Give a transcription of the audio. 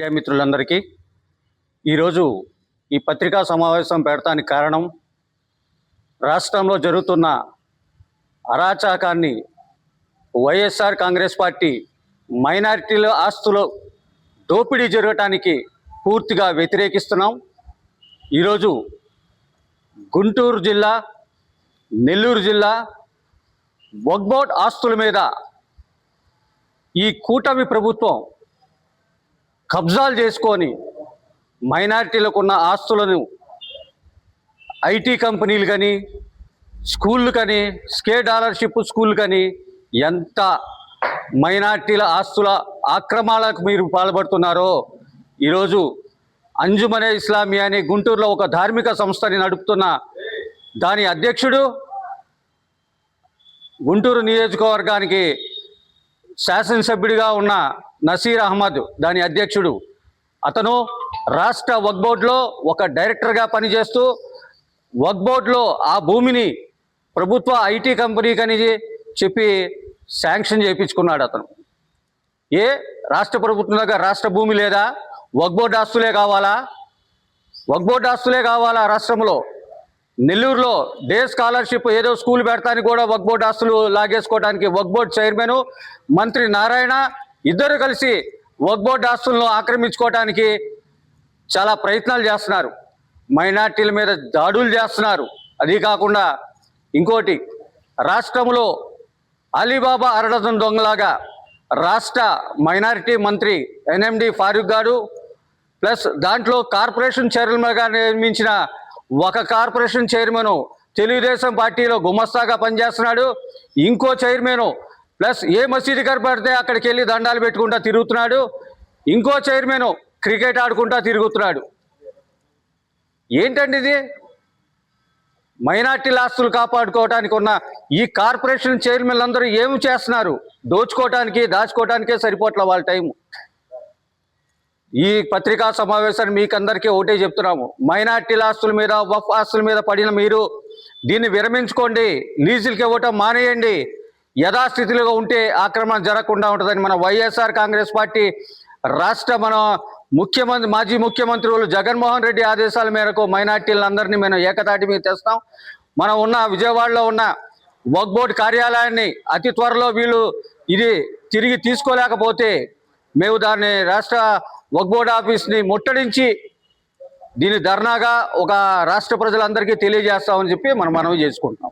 Media మిత్రులందరికీ ఈరోజు ఈ పత్రికా సమావేశం పెడతానికి కారణం రాష్ట్రంలో జరుగుతున్న అరాచకాన్ని వైఎస్ఆర్ కాంగ్రెస్ పార్టీ మైనారిటీల ఆస్తులు దోపిడీ జరగటానికి పూర్తిగా వ్యతిరేకిస్తున్నాం. ఈరోజు గుంటూరు జిల్లా నెల్లూరు జిల్లా వగ్బోట్ ఆస్తుల మీద ఈ కూటమి ప్రభుత్వం కబ్జాలు చేసుకొని మైనార్టీలకు ఉన్న ఆస్తులను ఐటీ కంపెనీలు కానీ స్కూళ్ళు కానీ స్కే డాలర్షిప్ స్కూల్ కానీ ఎంత మైనార్టీల ఆస్తుల ఆక్రమాలకు మీరు పాల్పడుతున్నారో ఈరోజు అంజుమనే ఇస్లామియా అనే గుంటూరులో ఒక ధార్మిక సంస్థని నడుపుతున్న దాని అధ్యక్షుడు గుంటూరు నియోజకవర్గానికి శాసనసభ్యుడిగా ఉన్న నసీర్ అహ్మద్ దాని అధ్యక్షుడు. అతను రాష్ట్ర వక్ బోర్డులో ఒక డైరెక్టర్గా పనిచేస్తూ వక్ బోర్డులో ఆ భూమిని ప్రభుత్వ ఐటీ కంపెనీకని చెప్పి శాంక్షన్ చేయించుకున్నాడు అతను. ఏ రాష్ట్ర ప్రభుత్వం దగ్గర రాష్ట్ర భూమి లేదా? వక్ బోర్డు ఆస్తులే కావాలా? వక్ బోర్డు ఆస్తులే కావాలా రాష్ట్రంలో? నెల్లూరులో డే స్కాలర్షిప్ ఏదో స్కూల్ పెడతానికి కూడా వక్ బోర్డు ఆస్తులు లాగేసుకోవడానికి వక్ బోర్డు చైర్మన్ మంత్రి నారాయణ ఇద్దరు కలిసి వక్ ఆస్తులను ఆక్రమించుకోవడానికి చాలా ప్రయత్నాలు చేస్తున్నారు. మైనార్టీల మీద దాడులు చేస్తున్నారు. అది కాకుండా ఇంకోటి రాష్ట్రంలో అలీబాబా అరడదం దొంగలాగా రాష్ట్ర మైనారిటీ మంత్రి ఎన్ఎండి ఫారూక్ గారు ప్లస్ దాంట్లో కార్పొరేషన్ చైర్మన్గా నియమించిన ఒక కార్పొరేషన్ చైర్మన్ తెలుగుదేశం పార్టీలో గుమస్తాగా పనిచేస్తున్నాడు. ఇంకో చైర్మన్ ప్లస్ ఏ మసీదు కనపడితే అక్కడికి వెళ్ళి దండాలు పెట్టుకుంటా తిరుగుతున్నాడు. ఇంకో చైర్మన్ క్రికెట్ ఆడుకుంటా తిరుగుతున్నాడు. ఏంటండి ఇది? మైనార్టీల ఆస్తులు కాపాడుకోవడానికి ఉన్న ఈ కార్పొరేషన్ చైర్మన్లు అందరూ ఏమి చేస్తున్నారు? దోచుకోవటానికి దాచుకోవటానికే సరిపోట్ల వాళ్ళ టైం. ఈ పత్రికా సమావేశాన్ని మీకు అందరికీ ఒకటే చెప్తున్నాము. మైనార్టీల ఆస్తుల మీద వఫ్ ఆస్తుల మీద పడిన మీరు దీన్ని విరమించుకోండి. లీజులకి ఇవ్వటం మానేయండి. యథాస్థితిలో ఉంటే ఆక్రమణ జరగకుండా ఉంటుందని మన వైఎస్ఆర్ కాంగ్రెస్ పార్టీ రాష్ట్ర మన ముఖ్యమంత్రి మాజీ ముఖ్యమంత్రులు జగన్మోహన్ రెడ్డి ఆదేశాల మేరకు మైనార్టీలందరినీ మేము ఏకతాటి మీద తెస్తాం. మనం ఉన్న విజయవాడలో ఉన్న వక్ బోర్డ్ కార్యాలయాన్ని అతి త్వరలో వీళ్ళు ఇది తిరిగి తీసుకోలేకపోతే మేము దాన్ని రాష్ట్ర వక్ బోర్డ్ ఆఫీస్ని ముట్టడించి దీని ధర్నాగా ఒక రాష్ట్ర ప్రజలందరికీ తెలియజేస్తామని చెప్పి మనం మనవి చేసుకుంటున్నాం.